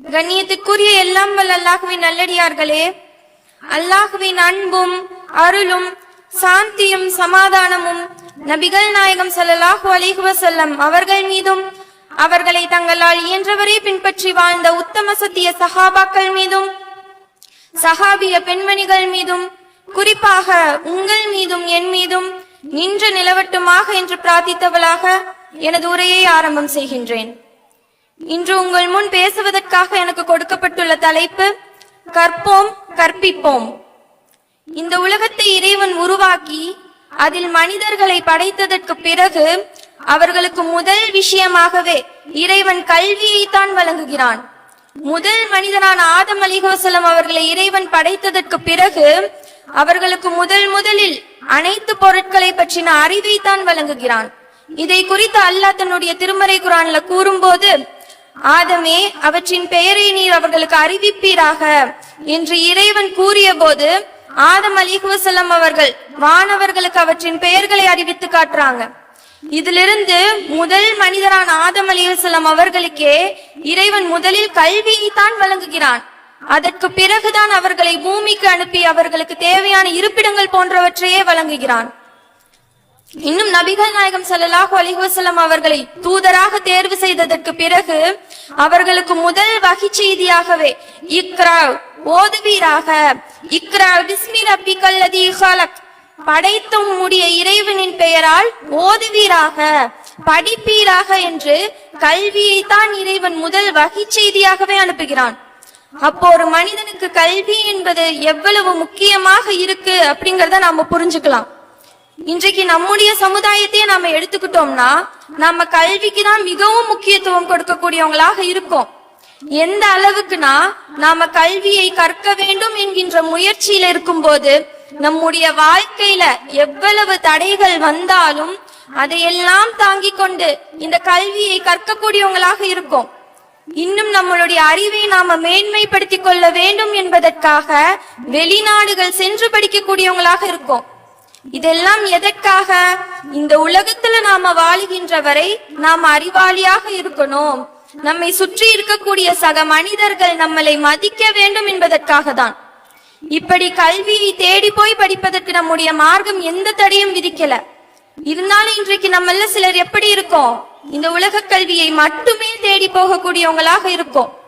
கண்ணியத்திற்குரிய எல்லாம் வல்ல அல்லாஹுவின் நல்லடியார்களே அல்லாஹுவின் அன்பும் அருளும் சாந்தியும் சமாதானமும் நபிகள் நாயகம் ஸல்லல்லாஹு அலைஹி அவர்கள் மீதும் அவர்களை தங்களால் இயன்றவரை பின்பற்றி வாழ்ந்த உத்தம சத்திய சஹாபாக்கள் மீதும் சஹாபிய பெண்மணிகள் மீதும் குறிப்பாக உங்கள் மீதும் என் மீதும் நின்று நிலவட்டுமாக என்று பிரார்த்தித்தவளாக எனது உரையை ஆரம்பம் செய்கின்றேன். இன்று உங்கள் முன் பேசுவதற்காக எனக்கு கொடுக்கப்பட்டுள்ள தலைப்பு கற்போம் கற்பிப்போம். இந்த உலகத்தை இறைவன் உருவாக்கி அதில் மனிதர்களை படைத்ததற்கு பிறகு அவர்களுக்கு முதல் விஷயமாகவே இறைவன் கல்வியை தான் வழங்குகிறான். முதல் மனிதனான ஆதம் அலிஹோசலம் அவர்களை இறைவன் படைத்ததற்கு பிறகு அவர்களுக்கு முதல் முதலில் அனைத்து பொருட்களை பற்றின அறிவை தான் வழங்குகிறான். இதை குறித்து அல்லாஹ் தன்னுடைய திருமறை குரான்ல கூறும்போது ஆதமே அவற்றின் பெயரை நீர் அவர்களுக்கு அறிவிப்பீராக என்று இறைவன் கூறிய போது ஆதம் அலிஹுவசல்லம் அவர்கள் வானவர்களுக்கு அவற்றின் பெயர்களை அறிவித்து காட்டுறாங்க. இதிலிருந்து முதல் மனிதரான ஆதம் அலிவசல்லம் அவர்களுக்கே இறைவன் முதலில் கல்வியை தான் வழங்குகிறான். அதற்கு பிறகுதான் அவர்களை பூமிக்கு அனுப்பி அவர்களுக்கு தேவையான இருப்பிடங்கள் போன்றவற்றையே வழங்குகிறான். இன்னும் நபிகள் நாயகம் ஸல்லல்லாஹு அலிஹசலம் அவர்களை தூதராக தேர்வு செய்ததற்கு பிறகு அவர்களுக்கு முதல் வகை செய்தியாகவே இக்ரா ஓதுவீராக. இக்ரா பிஸ்மி ரப்பி கல்லதி ஹலக் படைத்த உம்முடைய இறைவனின் பெயரால் ஓதுவீராக படிப்பீராக என்று கல்வியை தான் இறைவன் முதல் வகை செய்தியாகவே அனுப்புகிறான். அப்போ ஒரு மனிதனுக்கு கல்வி என்பது எவ்வளவு முக்கியமாக இருக்கு அப்படிங்கறத நாம புரிஞ்சுக்கலாம். இன்றைக்கு நம்முடைய சமுதாயத்தையே நாம எடுத்துக்கிட்டோம்னா நம்ம கல்விக்கு தான் மிகவும் முக்கியத்துவம் கொடுக்கக்கூடியவங்களாக இருக்கோம். எந்த அளவுக்குனா நாம கல்வியை கற்க வேண்டும் என்கின்ற முயற்சியில இருக்கும்போது நம்முடைய வாழ்க்கையில எவ்வளவு தடைகள் வந்தாலும் அதையெல்லாம் தாங்கிக் கொண்டு இந்த கல்வியை கற்கக்கூடியவங்களாக இருக்கும். இன்னும் நம்மளுடைய அறிவை நாம மேன்மைப்படுத்திக் கொள்ள வேண்டும் என்பதற்காக வெளிநாடுகள் சென்று படிக்கக்கூடியவங்களாக இருக்கும். இதெல்லாம் எதற்காக? இந்த உலகத்துல நாம வாழுகின்ற வரை நாம் அறிவாளியாக இருக்கணும். நம்மை சுற்றி இருக்கக்கூடிய சக மனிதர்கள் நம்மளை மதிக்க வேண்டும் என்பதற்காக தான் இப்படி கல்வியை தேடி போய் படிப்பதற்கு நம்முடைய மார்க்கம் எந்த தடையும் விதிக்கல. இருந்தாலும் இன்றைக்கு நம்மள சிலர் எப்படி இருக்கோம்? இந்த உலக கல்வியை மட்டுமே தேடி போகக்கூடியவங்களாக இருக்கோம்.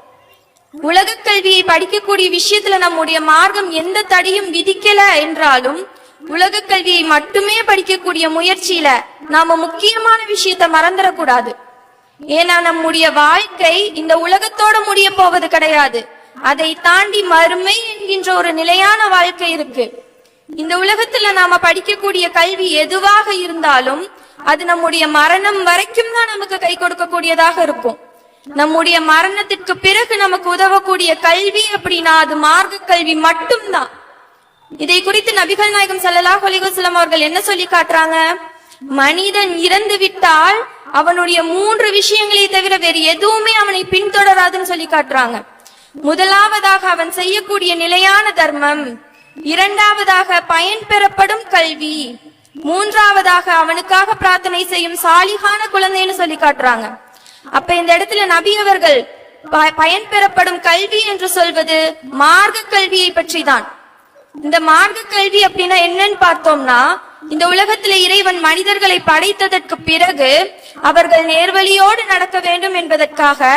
உலக கல்வியை படிக்கக்கூடிய விஷயத்துல நம்முடைய மார்க்கம் எந்த தடையும் விதிக்கல என்றாலும் உலக கல்வியை மட்டுமே படிக்கக்கூடிய முயற்சியில நாம முக்கியமான விஷயத்த மறந்துடக்கூடாது. ஏன்னா நம்முடைய வாழ்க்கை இந்த உலகத்தோட முடிய போவது கிடையாது. அதை தாண்டி மறுமை என்கின்ற ஒரு நிலையான வாழ்க்கை இருக்கு. இந்த உலகத்துல நாம படிக்கக்கூடிய கல்வி எதுவாக இருந்தாலும் அது நம்முடைய மரணம் வரைக்கும் தான் நமக்கு கை கொடுக்கக்கூடியதாக இருக்கும். நம்முடைய மரணத்திற்கு பிறகு நமக்கு உதவக்கூடிய கல்வி அப்படின்னா அது மார்க்க கல்வி மட்டும்தான். இதை குறித்து நபிகள் நாயகம் சல்லாஹ் அலிகுசலம் அவர்கள் என்ன சொல்லி காட்டுறாங்க? மனிதன் இறந்து விட்டால் அவனுடைய மூன்று விஷயங்களை தவிர வேறு எதுவுமே அவனை பின்தொடராதுன்னு சொல்லி காட்டுறாங்க. முதலாவதாக அவன் செய்யக்கூடிய நிலையான தர்மம் இரண்டாவதாக பயன் பெறப்படும் கல்வி மூன்றாவதாக அவனுக்காக பிரார்த்தனை செய்யும் சாலிகான குழந்தைன்னு சொல்லி காட்டுறாங்க. அப்ப இந்த இடத்துல நபி அவர்கள் ப- பயன் பெறப்படும் கல்வி என்று சொல்வது மார்க்க கல்வியை பற்றி தான் இந்த மார்க்க கல்வி அப்படின்னா என்னன்னு பார்த்தோம்னா இந்த உலகத்துல இறைவன் மனிதர்களை படைத்ததற்கு பிறகு அவர்கள் நேர்வழியோடு நடக்க வேண்டும் என்பதற்காக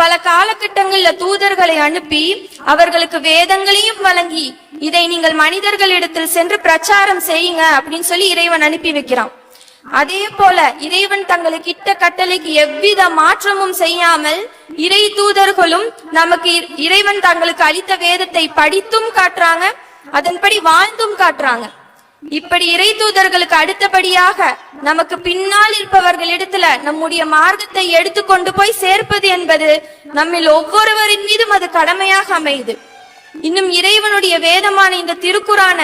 பல காலகட்டங்கள்ல தூதர்களை அனுப்பி அவர்களுக்கு வேதங்களையும் வழங்கி இதை நீங்கள் மனிதர்களிடத்தில் சென்று பிரச்சாரம் செய்யுங்க அப்படின்னு சொல்லி இறைவன் அனுப்பி வைக்கிறான். அதே போல இறைவன் தங்களுக்கு இட்ட கட்டளைக்கு எவ்வித மாற்றமும் செய்யாமல் இறை தூதர்களும் நமக்கு இறைவன் தங்களுக்கு அளித்த வேதத்தை படித்தும் காட்டுறாங்க. அதன்படி வாழ்ந்தும் காட்டுறாங்க. இப்படி இறை தூதர்களுக்கு அடுத்தபடியாக நமக்கு பின்னால் இருப்பவர்களிடத்துல நம்முடைய மார்க்கத்தை எடுத்து கொண்டு போய் சேர்ப்பது என்பது நம்மில் ஒவ்வொருவரின் மீதும் அது கடமையாக அமையுது. இன்னும் இறைவனுடைய வேதமான இந்த திருக்குறான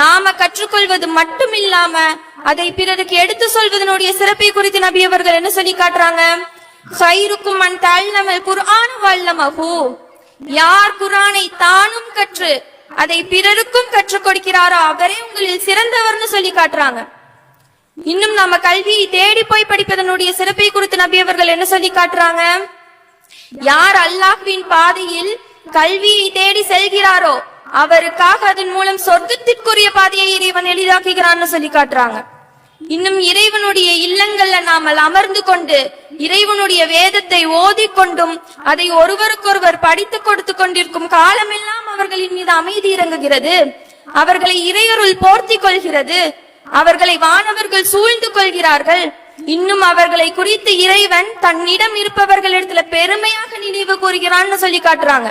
நாம கற்றுக்கொள்வது மட்டும் இல்லாம அதை பிறருக்கு எடுத்து சொல்வதனுடைய சிறப்பை குறித்து நபி அவர்கள் என்ன சொல்லி காட்டுறாங்க? ஹைருக்கும் மன் தல்லமல் குர்ஆன் வல்லமஹு. யார் குரானை தானும் கற்று அதை பிறருக்கும் கற்றுக் கொடுக்கிறாரோ? அவரே உங்களில் சிறந்தவர்னு சொல்லி காட்டுறாங்க. இன்னும் நம்ம கல்வியை தேடி போய் படிப்பதனுடைய சிறப்பை குறித்து நபி அவர்கள் என்ன சொல்லி காட்டுறாங்க? யார் அல்லாஹ்வின் பாதையில் கல்வியை தேடி செல்கிறாரோ அவருக்காக அதன் மூலம் சொர்க்கத்திற்குரிய பாதையை இறைவன் எளிதாக்குகிறான்னு சொல்லி காட்டுறாங்க. இன்னும் இறைவனுடைய இல்லங்கள்ல நாமல் அமர்ந்து கொண்டு இறைவனுடைய வேதத்தை ஓதிக்கொண்டும் அதை ஒருவருக்கொருவர் படித்து கொடுத்து கொண்டிருக்கும் காலமெல்லாம் அவர்களின் மீது அமைதி இறங்குகிறது. அவர்களை இறையருள் போர்த்தி கொள்கிறது. அவர்களை வானவர்கள் சூழ்ந்து கொள்கிறார்கள். இன்னும் அவர்களை குறித்து இறைவன் தன்னிடம் இருப்பவர்களிடத்துல பெருமையாக நினைவு கூறுகிறான்னு சொல்லி காட்டுறாங்க.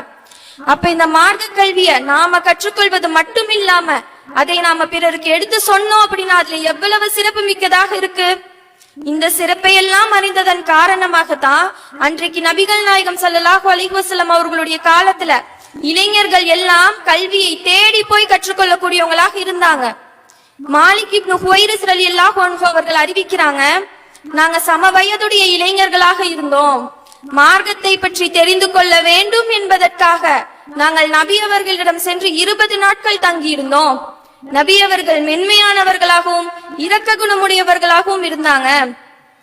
அப்ப இந்த மார்க்க கல்விய நாம கற்றுக்கொள்வது மட்டும் இல்லாம அதை நாம பிறருக்கு எடுத்து சொன்னோம் அப்படின்னா அதுல எவ்வளவு சிறப்பு மிக்கதாக இருக்கு? இந்த சிறப்பை எல்லாம் அறிந்ததன் காரணமாகத்தான் அன்றைக்கு நபிகள் நாயகம் சல்லாஹூ அலைஹி அவர்களுடைய காலத்துல இளைஞர்கள் எல்லாம் கல்வியை தேடி போய் கற்றுக்கொள்ளக்கூடியவங்களாக இருந்தாங்க. மாலிக் இப்னு ஹுவைரஸ் அலி அல்லாஹ் அவர்கள் அறிவிக்கிறாங்க நாங்க சம வயதுடைய இளைஞர்களாக இருந்தோம். மார்க்கத்தை பற்றி தெரிந்து கொள்ள வேண்டும் என்பதற்காக நாங்கள் நபி அவர்களிடம் சென்று இருபது நாட்கள் தங்கியிருந்தோம். நபி அவர்கள் மென்மையானவர்களாகவும் இரக்க குணமுடையவர்களாகவும் இருந்தாங்க.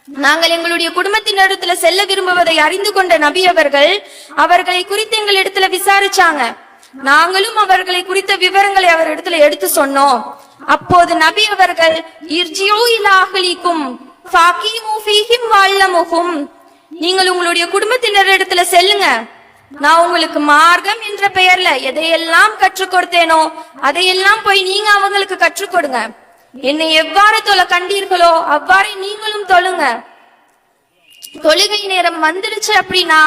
நாங்கள் எங்களுடைய குடும்பத்தினரிடத்துல செல்ல விரும்புவதை அறிந்து கொண்ட நபி அவர்கள் அவர்களை குறித்து எங்கள் இடத்துல விசாரிச்சாங்க. நாங்களும் அவர்களை குறித்த விவரங்களை அவர் இடத்துல எடுத்து சொன்னோம். அப்போது நபி அவர்கள் நீங்கள் உங்களுடைய குடும்பத்தினர் இடத்துல செல்லுங்க. நான் உங்களுக்கு மார்க்கம் என்ற பெயர்ல எதையெல்லாம் கற்றுக் கொடுத்தேனோ அதையெல்லாம் போய் நீங்க அவங்களுக்கு கற்றுக் கொடுங்க. என்னை எவ்வாறு தொலை கண்டீர்களோ அவ்வாறே நீங்களும் தொழுங்க. தொழுகை நேரம் வந்துடுச்சு அப்படின்னா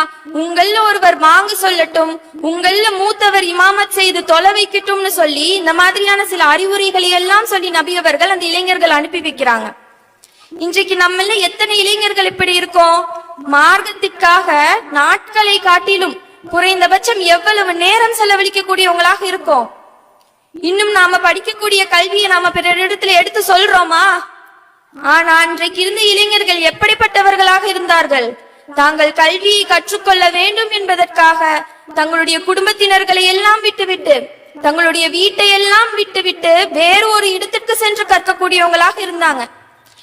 உங்கள ஒருவர் வாங்க சொல்லட்டும் உங்கள மூத்தவர் இமாமத் செய்து தொலை வைக்கட்டும்னு சொல்லி இந்த மாதிரியான சில அறிவுரைகளை எல்லாம் சொல்லி நபி அவர்கள் அந்த இளைஞர்கள் அனுப்பி வைக்கிறாங்க. இன்றைக்கு நம்மள எத்தனை இளைஞர்கள் இப்படி இருக்கோம்? மார்க்கத்திற்காக நாட்களை காட்டிலும் குறைந்தபட்சம் எவ்வளவு நேரம் செலவழிக்க கூடியவங்களாக இருக்கோம்? இன்னும் நாம படிக்கக்கூடிய கல்வியை நாம பிறரிடத்துல எடுத்து சொல்றோமா? ஆனா அன்றைக்கு இருந்த இளைஞர்கள் எப்படிப்பட்டவர்களாக இருந்தார்கள்? தாங்கள் கல்வியை கற்றுக்கொள்ள வேண்டும் என்பதற்காக தங்களுடைய குடும்பத்தினர்களை எல்லாம் விட்டுவிட்டு தங்களுடைய வீட்டை எல்லாம் விட்டுவிட்டு வேறு ஒரு இடத்திற்கு சென்று கற்கக்கூடியவங்களாக இருந்தாங்க.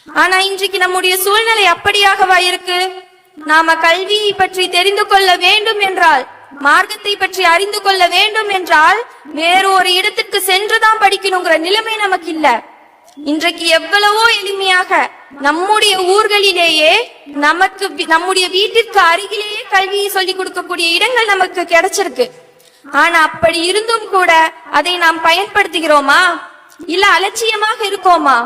ஆனா இன்றைக்கு நம்முடைய சூழ்நிலை அப்படியாகவா இருக்கு? நாம கல்வியை பற்றி தெரிந்து கொள்ள வேண்டும் என்றால் மார்க்கத்தை பற்றி அறிந்து கொள்ள வேண்டும் என்றால் வேறொரு இடத்திற்கு சென்றுதான் படிக்கணுங்கிற நிலைமை நமக்கு இல்ல இன்றைக்கு எவ்வளவோ எளிமையாக நம்முடைய ஊர்களிலேயே நமக்கு நம்முடைய வீட்டிற்கு அருகிலேயே கல்வியை சொல்லிக் கொடுக்கக்கூடிய இடங்கள் நமக்கு கிடைச்சிருக்கு. ஆனா அப்படி இருந்தும் கூட அதை நாம் பயன்படுத்துகிறோமா? இல்ல அலட்சியமாக இருக்கோமா?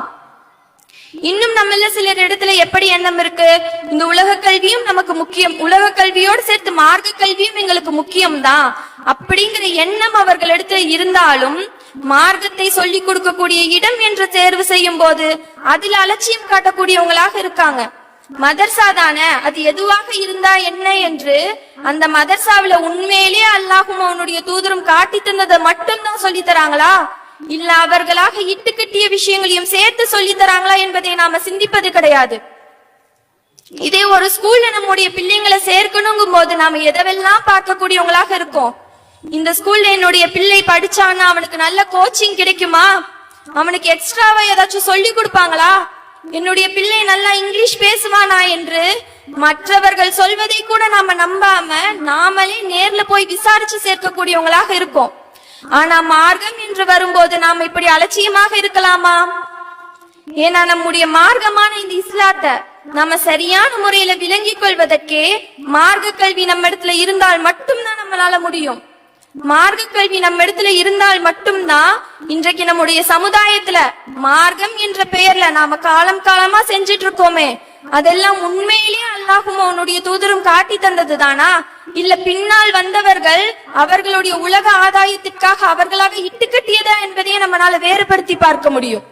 இன்னும் நம்மள சிலர் இடத்துல எப்படி எண்ணம் இருக்கு? இந்த உலக கல்வியும் நமக்கு முக்கியம். உலக கல்வியோடு சேர்த்து மார்க்க கல்வியும் எங்களுக்கு முக்கியம் தான் அப்படிங்கிற எண்ணம் அவர்களிடத்துல இருந்தாலும் மார்க்கத்தை சொல்லிக் கொடுக்கக்கூடிய இடம் என்று தேர்வு செய்யும் போது அதில் அலட்சியம் காட்டக்கூடியவங்களாக இருக்காங்க. மதர்சா தானே? அது எதுவாக இருந்தா என்ன என்று அந்த மதர்சாவில உண்மையிலே அல்லாஹும் அவனுடைய தூதரும் காட்டி தந்ததை மட்டும்தான் சொல்லி தராங்களா? இல்ல அவர்களாக இட்டு கட்டிய விஷயங்களையும் சேர்த்து சொல்லி தராங்களா என்பதை நாம சிந்திப்பது கிடையாது. இதே ஒரு ஸ்கூல்ல நம்முடைய பிள்ளைங்களை சேர்க்கணுங்கும் போது நாம எதவெல்லாம் பார்க்கக்கூடியவங்களாக இருக்கோம்? இந்த ஸ்கூல்ல என்னுடைய பிள்ளை படிச்சான்னா அவனுக்கு நல்ல கோச்சிங் கிடைக்குமா? அவனுக்கு எக்ஸ்ட்ராவா ஏதாச்சும் சொல்லி கொடுப்பாங்களா? என்னுடைய பிள்ளை நல்லா இங்கிலீஷ் பேசுவானா என்று மற்றவர்கள் சொல்வதை கூட நாம நம்பாம நாமளே நேர்ல போய் விசாரிச்சு சேர்க்கக்கூடியவங்களாக இருக்கோம். ஆனா மார்க்கம் என்று வரும்போது நாம் இப்படி அலட்சியமாக இருக்கலாமா? ஏன்னா நம்முடைய மார்க்கமான இந்த இஸ்லாத்தை நம்ம சரியான முறையில விளங்கிக் கொள்வதற்கே மார்க்க கல்வி நம்ம இடத்துல இருந்தால் மட்டும்தான் நம்மளால முடியும். மார்க்க கல்வி நம்ம இடத்துல இருந்தால் மட்டும்தான் இன்றைக்கு நம்முடைய சமுதாயத்துல மார்க்கம் என்ற பெயர்ல நாம காலம் காலமா செஞ்சிட்டு இருக்கோமே. அதெல்லாம் உண்மையிலேயே அல்லாஹும் அவனுடைய தூதரும் காட்டி தந்தது தானா இல்ல பின்னால் வந்தவர்கள் அவர்களுடைய உலக ஆதாயத்திற்காக அவர்களாக இட்டுக்கட்டியதா என்பதையே நம்மளால வேறுபடுத்தி பார்க்க முடியும்.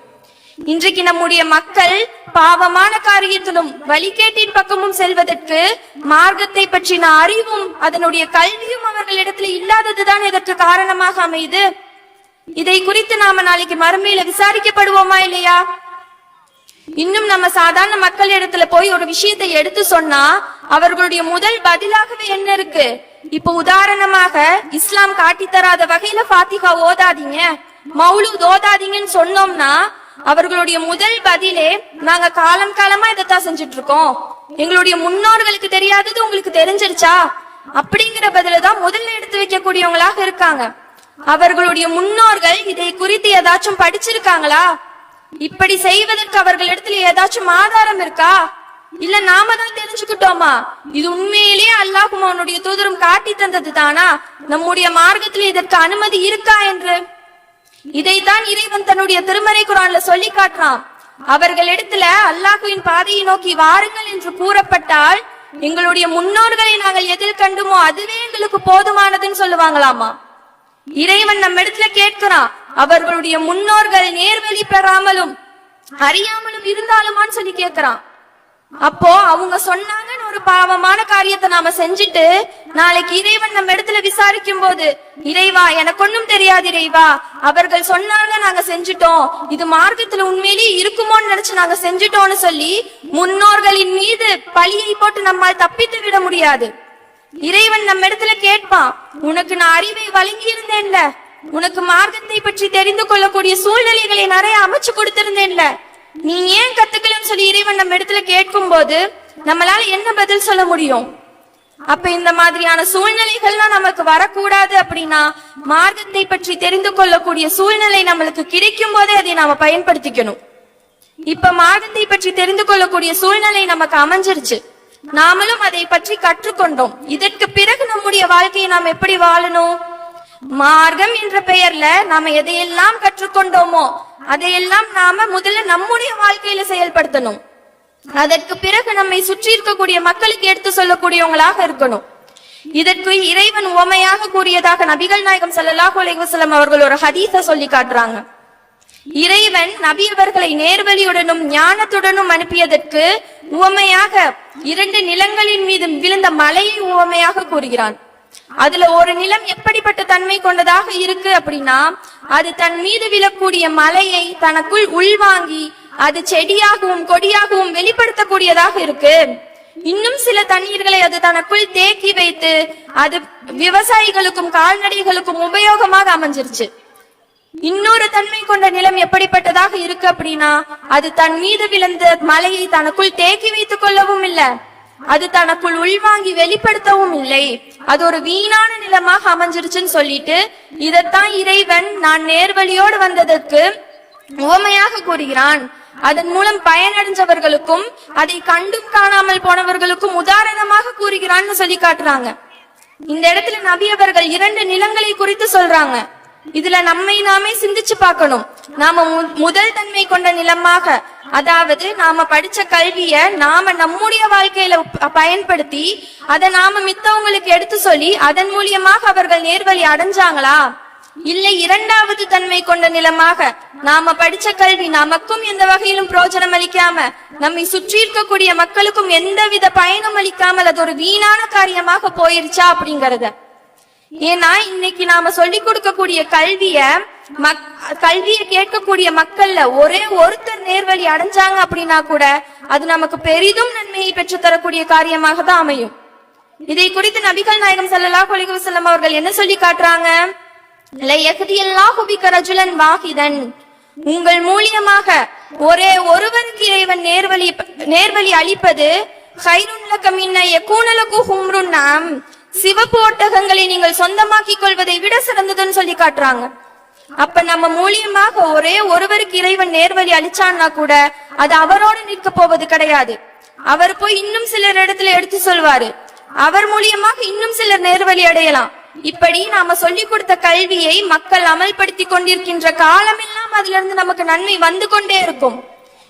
இன்றைக்கு நம்முடைய மக்கள் பாவமான காரியத்திலும் வழிகேட்டின் பக்கமும் செல்வதற்கு மார்க்கத்தை பற்றின அறிவும் அதனுடைய கல்வியும் அவர்களிடத்துல இல்லாததுதான் இதற்கு காரணமாக அமையுது. இதை குறித்து நாம நாளைக்கு மறுமையில விசாரிக்கப்படுவோமா இல்லையா? இன்னும் நம்ம சாதாரண மக்கள் இடத்துல போய் ஒரு விஷயத்தை எடுத்து சொன்னா அவர்களுடைய முதல் பதிலாகவே என்ன இருக்கு? இப்ப உதாரணமாக இஸ்லாம் காட்டி தராத வகையில பாத்திகா ஓதாதீங்க. மௌலு ஓதாதீங்கன்னு சொன்னோம்னா அவர்களுடைய முதல் பதிலே நாங்க காலம் காலமா இதைத்தான் செஞ்சுட்டு இருக்கோம் எங்களுடைய முன்னோர்களுக்கு தெரியாதது உங்களுக்கு தெரிஞ்சிருச்சா? அப்படிங்கிற பதில தான் முதல்ல எடுத்து வைக்கக்கூடியவங்களாக இருக்காங்க. அவர்களுடைய முன்னோர்கள் இதை குறித்து ஏதாச்சும் படிச்சிருக்காங்களா? இப்படி செய்வதற்கு அவர்களிடத்துல ஏதாச்சும் ஆதாரம் இருக்கா? இல்ல நாம தான் தெரிஞ்சுக்கிட்டோமா? இது உண்மையிலேயே அல்லாஹும் அவனுடைய தூதரும் காட்டி தந்தது தானா? நம்முடைய மார்க்கத்தில் இதற்கு அனுமதி இருக்கா என்று? இதைத்தான் இறைவன் தன்னுடைய திருமறை குரான்ல சொல்லி காட்டுறான். அவர்களிடத்துல அல்லாஹுவின் பாதையை நோக்கி வாருங்கள் என்று கூறப்பட்டால் எங்களுடைய முன்னோர்களை நாங்கள் எதில் கண்டுமோ அதுவே எங்களுக்கு போதுமானதுன்னு சொல்லுவாங்களாமா? இறைவன் நம்ம இடத்துல கேட்கிறான் அவர்களுடைய முன்னோர்கள் நேர்வழி பெறாமலும் அறியாமலும் இருந்தாலுமான்னு சொல்லி கேட்கிறான். அப்போ அவங்க சொன்னாங்கன்னு ஒரு பாவமான காரியத்தை நாம செஞ்சுட்டு நாளைக்கு இறைவன் நம்ம இடத்துல விசாரிக்கும் போது இறைவா எனக்கு ஒண்ணும் தெரியாது இறைவா அவர்கள் சொன்னாங்க நாங்க செஞ்சுட்டோம் இது மார்க்கத்துல உண்மையிலேயே இருக்குமோன்னு நினைச்சு நாங்க செஞ்சுட்டோம்னு சொல்லி முன்னோர்களின் மீது பழியை போட்டு நம்மால் தப்பித்து விட முடியாது. இறைவன் நம்ம இடத்துல கேட்பான் உனக்கு நான் அறிவை வழங்கி இருந்தேன்ல உனக்கு மார்க்கத்தை பற்றி தெரிந்து கொள்ளக்கூடிய சூழ்நிலைகளை நிறைய அமைச்சு கொடுத்திருந்தேன்ல நீ ஏன் கத்துக்கலன்னு சொல்லி இறைவன் நம்ம இடத்துல கேட்கும் போது நம்மளால என்ன பதில் சொல்ல முடியும்? அப்ப இந்த மாதிரியான சூழ்நிலைகள்லாம் நமக்கு வரக்கூடாது அப்படின்னா மார்க்கத்தை பற்றி தெரிந்து கொள்ளக்கூடிய சூழ்நிலை நம்மளுக்கு கிடைக்கும் போதே அதை நாம பயன்படுத்திக்கணும். இப்ப மார்க்கத்தை பற்றி தெரிந்து கொள்ளக்கூடிய சூழ்நிலை நமக்கு அமைஞ்சிருச்சு. நாமளும் அதை பற்றி கற்றுக்கொண்டோம். இதற்கு பிறகு நம்முடைய வாழ்க்கையை நாம் எப்படி வாழணும்? மார்க்கம் என்ற பெயர்ல நாம எதையெல்லாம் கற்றுக்கொண்டோமோ அதையெல்லாம் நாம முதல்ல நம்முடைய வாழ்க்கையில செயல்படுத்தணும். அதற்கு பிறகு நம்மை சுற்றி இருக்கக்கூடிய மக்களுக்கு எடுத்து சொல்லக்கூடியவங்களாக இருக்கணும். இதற்கு இறைவன் உவமையாக கூறியதாக நபிகள் நாயகம் ஸல்லல்லாஹு அலைஹி அவர்கள் ஒரு ஹதீஸ சொல்லி காட்டுறாங்க. இறைவன் நபியவர்களை நேர்வழியுடனும் ஞானத்துடனும் அனுப்பியதற்கு உவமையாக இரண்டு நிலங்களின் மீது விழுந்த மலையை உவமையாக கூறுகிறான். அதுல ஒரு நிலம் எப்படிப்பட்ட தன்மை கொண்டதாக இருக்கு அப்படின்னா அது தன் மீது விழக்கூடிய மலையை தனக்குள் உள்வாங்கி அது செடியாகவும் கொடியாகவும் வெளிப்படுத்தக்கூடியதாக இருக்கு. இன்னும் சில தண்ணீர்களை அது தனக்குள் தேக்கி வைத்து அது விவசாயிகளுக்கும் கால்நடைகளுக்கும் உபயோகமாக அமைஞ்சிருச்சு. இன்னொரு தன்மை கொண்ட நிலம் எப்படிப்பட்டதாக இருக்கு அப்படின்னா அது தன் மீது விழுந்த மலையை தனக்குள் தேக்கி வைத்துக் கொள்ளவும் இல்லை. அது தனக்குள் உள்வாங்கி வெளிப்படுத்தவும் இல்லை. அது ஒரு வீணான நிலமாக அமைஞ்சிருச்சுன்னு சொல்லிட்டு இதத்தான் இறைவன் நான் நேர்வழியோடு வந்ததற்கு உவமையாக கூறுகிறான். அதன் மூலம் பயனடைஞ்சவர்களுக்கும் அதை கண்டும் காணாமல் போனவர்களுக்கும் உதாரணமாக கூறுகிறான்னு சொல்லி காட்டுறாங்க. இந்த இடத்துல நபி அவர்கள் இரண்டு நிலங்களை குறித்து சொல்றாங்க. இதுல நம்மை நாமே சிந்திச்சு பார்க்கணும். நாம மு- முதல் தன்மை கொண்ட நிலமாக அதாவது நாம படிச்ச கல்விய நாம நம்முடைய வாழ்க்கையில பயன்படுத்தி அதை நாம மித்தவங்களுக்கு எடுத்து சொல்லி அதன் மூலியமாக அவர்கள் நேர்வழி அடைஞ்சாங்களா? இல்லை இரண்டாவது தன்மை கொண்ட நிலமாக நாம படிச்ச கல்வி நமக்கும் எந்த வகையிலும் பிரோஜனம் அளிக்காம நம்மை சுற்றி இருக்கக்கூடிய மக்களுக்கும் எந்தவித பயனும் அளிக்காமல் அது ஒரு வீணான காரியமாக போயிருச்சா அப்படிங்கறத ஏன்னா இன்னைக்கு நாம சொல்லி கொடுக்கக்கூடிய கல்விய மக் கல்வியை கேட்கக்கூடிய மக்கள்ல ஒரே ஒருத்தர் நேர்வழி அடைஞ்சாங்க அப்படின்னா கூட அது நமக்கு பெரிதும் நன்மையை பெற்று தரக்கூடிய காரியமாக தான் அமையும். இதை குறித்து நபிகள் நாயகம் செல்லலா கொலிக செல்லம் அவர்கள் என்ன சொல்லி காட்டுறாங்க? லயஹ்தியல்லாஹு ரஜுலன் வாஹிதன். உங்கள் மூலியமாக ஒரே ஒருவருக்கு இறைவன் நேர்வழி நேர்வழி அளிப்பது ஹைருன் கமின்ன எக்கூனலுக்கு யகூனலகு சிவப்பு ஒட்டகங்களை நீங்கள் சொந்தமாக்கிக் கொள்வதை விட சிறந்ததுன்னு சொல்லி காட்டுறாங்க. அப்ப நம்ம மூலியமாக ஒரே ஒருவருக்கு இறைவன் நேர்வழி அளிச்சான்னா கூட அது அவரோடு நிற்க போவது கிடையாது. அவர் போய் இன்னும் சிலர் இடத்துல எடுத்து சொல்வாரு. அவர் மூலியமாக இன்னும் சிலர் நேர்வழி அடையலாம். இப்படி நாம சொல்லி கொடுத்த கல்வியை மக்கள் அமல்படுத்தி கொண்டிருக்கின்ற காலமெல்லாம் அதுல இருந்து நமக்கு நன்மை வந்து கொண்டே இருக்கும்.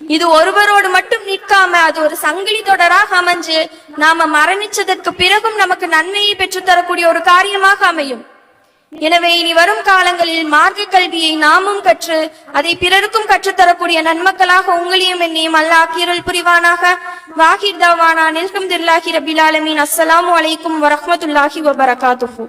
இது ஒருவரோடு மட்டும் நிற்காம அது ஒரு சங்கிலி தொடராக அமைஞ்சு நாம மரணிச்சதற்கு பிறகும் நமக்கு நன்மையை பெற்றுத் தரக்கூடிய ஒரு காரியமாக அமையும். எனவே இனி வரும் காலங்களில் மார்க்க கல்வியை நாமும் கற்று அதை பிறருக்கும் கற்றுத்தரக்கூடிய நன்மக்களாக உங்களையும் என்னையும் அல்லாஹ் கீரல் புரிவானாக. வாஹிர் தாவானா நில்கம் தில்லாஹி ரபில் அஸ்ஸலாமு அலைக்கும் வரஹமத்துல்லாஹி வபரகாத்துஹூ.